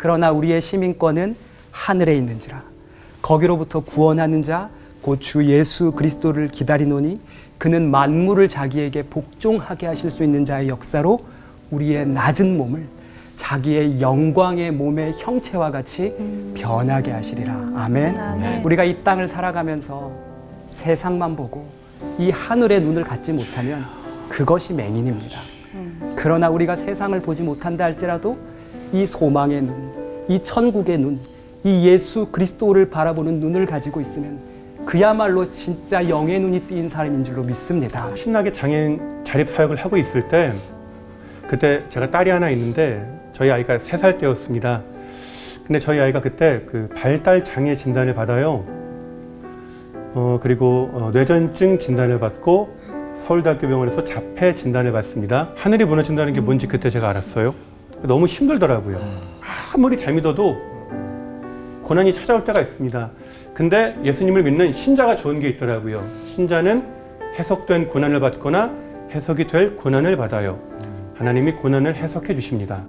그러나 우리의 시민권은 하늘에 있는지라 거기로부터 구원하는 자 곧 주 예수 그리스도를 기다리노니 그는 만물을 자기에게 복종하게 하실 수 있는 자의 역사로 우리의 낮은 몸을 자기의 영광의 몸의 형체와 같이 변하게 하시리라 아멘. 아멘. 우리가 이 땅을 살아가면서 세상만 보고 이 하늘의 눈을 갖지 못하면 그것이 맹인입니다. 그러나 우리가 세상을 보지 못한다 할지라도 이 소망의 눈, 이 천국의 눈, 이 예수 그리스도를 바라보는 눈을 가지고 있으면 그야말로 진짜 영의 눈이 띄인 사람인 줄로 믿습니다. 신나게 장애인 자립 사역을 하고 있을 때 그때 제가 딸이 하나 있는데 저희 아이가 세 살 때였습니다. 근데 저희 아이가 그때 그 발달 장애 진단을 받아요. 어 그리고 어, 뇌전증 진단을 받고 서울대학교 병원에서 자폐 진단을 받습니다. 하늘이 무너진다는 게 뭔지 그때 제가 알았어요. 너무 힘들더라고요. 아무리 잘 믿어도 고난이 찾아올 때가 있습니다. 근데 예수님을 믿는 신자가 좋은 게 있더라고요. 신자는 해석된 고난을 받거나 해석이 될 고난을 받아요. 하나님이 고난을 해석해 주십니다.